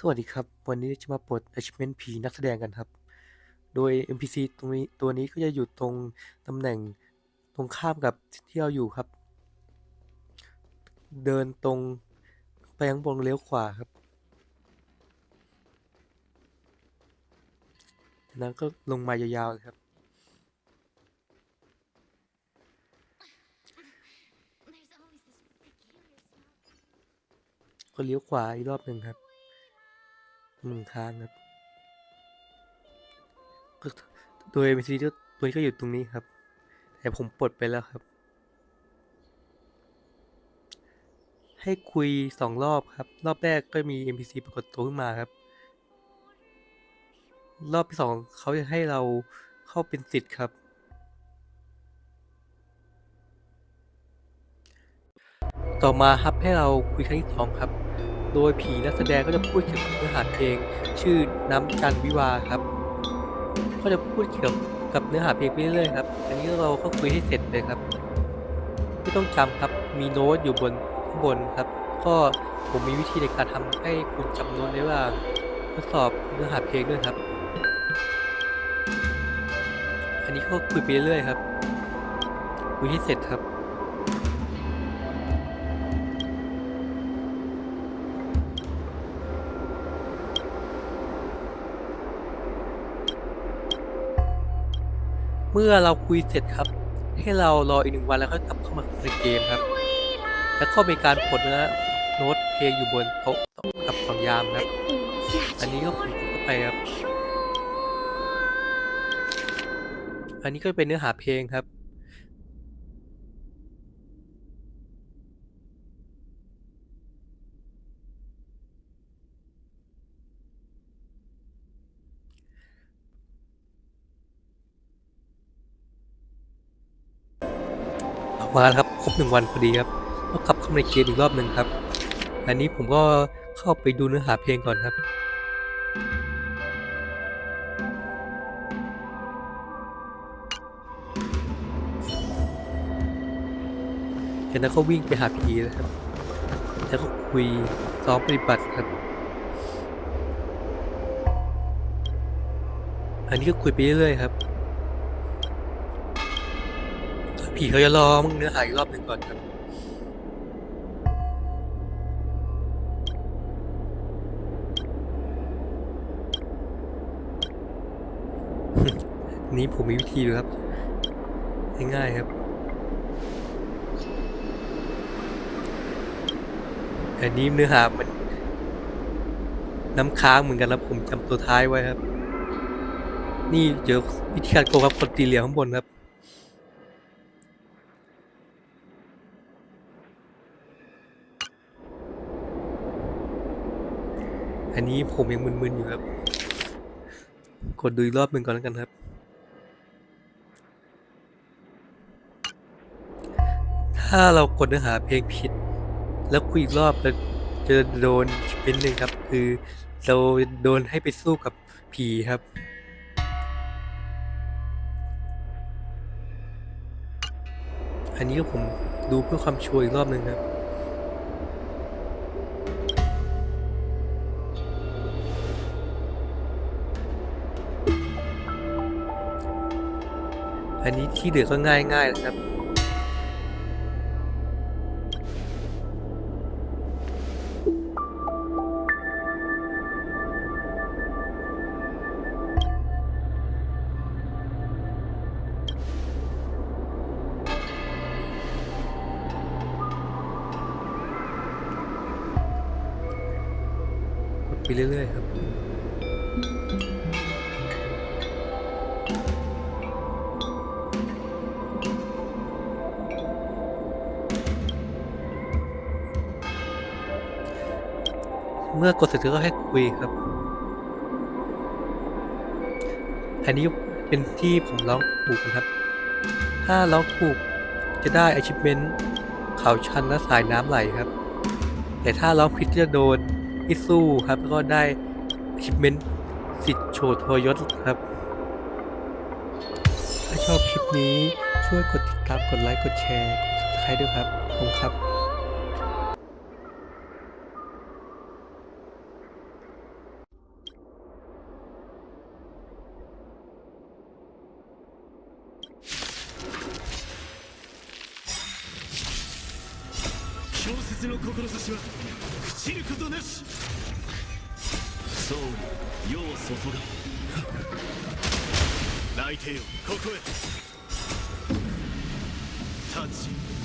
สวัสดีครับ วันนี้จะมาปลด Achievement ผีนักแสดงกันครับ โดย NPC ตรงนี้ตัวนี้ก็จะอยู่ตรงตำแหน่งตรงข้ามกับที่เราอยู่ครับ เดินตรงไปข้างบนเลี้ยวขวาครับจากนั้นก็ลงมายาวๆเลยครับ There's always this peculiar smell. ก็เลี้ยวขวาอีกรอบหนึ่งครับ หนึ่งทางครับก็โดย NPC ตัวตัวนี้ก็อยู่ตรงนี้ครับ แต่ผมปลดไปแล้วครับ ให้คุยสองรอบครับ รอบแรกก็มี NPC ปรากฏตัวขึ้นมาครับ รอบที่สองเขาจะให้เราเข้าเป็นสิทธิ์ครับ ต่อมาครับให้เราคุยครั้งที่สองครับ โดยผีนักแสดงก็จะพูดเกี่ยวกับเนื้อหาเพลง ชื่อน้ำจันวิวาครับ ก็จะพูดเกี่ยวกับเนื้อหาเพลงไปเรื่อยๆครับ อันนี้เราก็คุยให้เสร็จเลยครับ ไม่ต้องจำครับ มีโน้ตอยู่บนข้างบนครับ ก็ผมมีวิธีในการทำให้คุณจำโน้ตได้ว่าทดสอบเนื้อหาเพลงด้วยครับ อันนี้ก็คุยไปเรื่อยๆครับคุยให้เสร็จครับ เมื่อเราคุยเสร็จครับ ให้เรารออีกหนึ่งวันแล้วค่อยกลับเข้ามาในเกมครับ แล้วก็มีการผลนะโน้ตเพลงอยู่บนโต๊ะกับของยามครับ อันนี้ก็ผมกดเข้าไปครับ อันนี้ก็เป็นเนื้อหาเพลงครับ มาแล้วครับครบหนึ่งวันพอดีครับก็กลับเข้ามาในเกมอีกรอบหนึ่งครับ อันนี้ผมก็เข้าไปดูเนื้อหาเพลงก่อนครับจากนั้นก็วิ่งไปหาผีนะครับแล้วก็คุยซ้อมปฏิบัติครับ อันนี้ก็คุยไปเรื่อยๆครับ ผีเขาจะรอมึงเนื้อหาอีกรอบหนึ่งก่อนครับนี้ผมมีวิธีดูครับ ง่ายๆครับอันนี้เนื้อหามันน้ำค้างเหมือนกันแล้วผมจำตัวท้ายไว้ครับ นี่เดี๋ยววิธีการโกงครับกดตีเหลี่ยมข้างบนครับ อันนี้ผมยังมึนๆอยู่ครับ กดดูอีกรอบหนึ่งก่อนแล้วกันครับ ถ้าเรากดเนื้อหาเพลงผิด แล้วคุยอีกรอบเราจะโดนเป็นหนึ่งครับ คือเราโดนให้ไปสู้กับผีครับอันนี้ก็ผมดูเพื่อความชัวร์อีกรอบหนึ่งครับ อันนี้ที่เหลือก็ง่ายง่ายๆนะครับ ไปเรื่อยๆครับ เมื่อกดเสร็จก็ให้คุยครับ อันนี้เป็นที่ผมร้องถูกนะครับ ถ้าร้องถูกจะได้ achievement เขาชันและสายน้ำไหลครับ แต่ถ้าร้องผิดจะโดนพิสู้ครับแล้วก็ได้ achievement สิทธิ์โชว์ทรยศครับ ถ้าชอบคลิปนี้ช่วยกดติดตามกดไลค์กดแชร์กด subscribe ด้วยครับขอบคุณครับ 切の志は朽ちることなし。総理世を注が泣いてよここへ。立ち。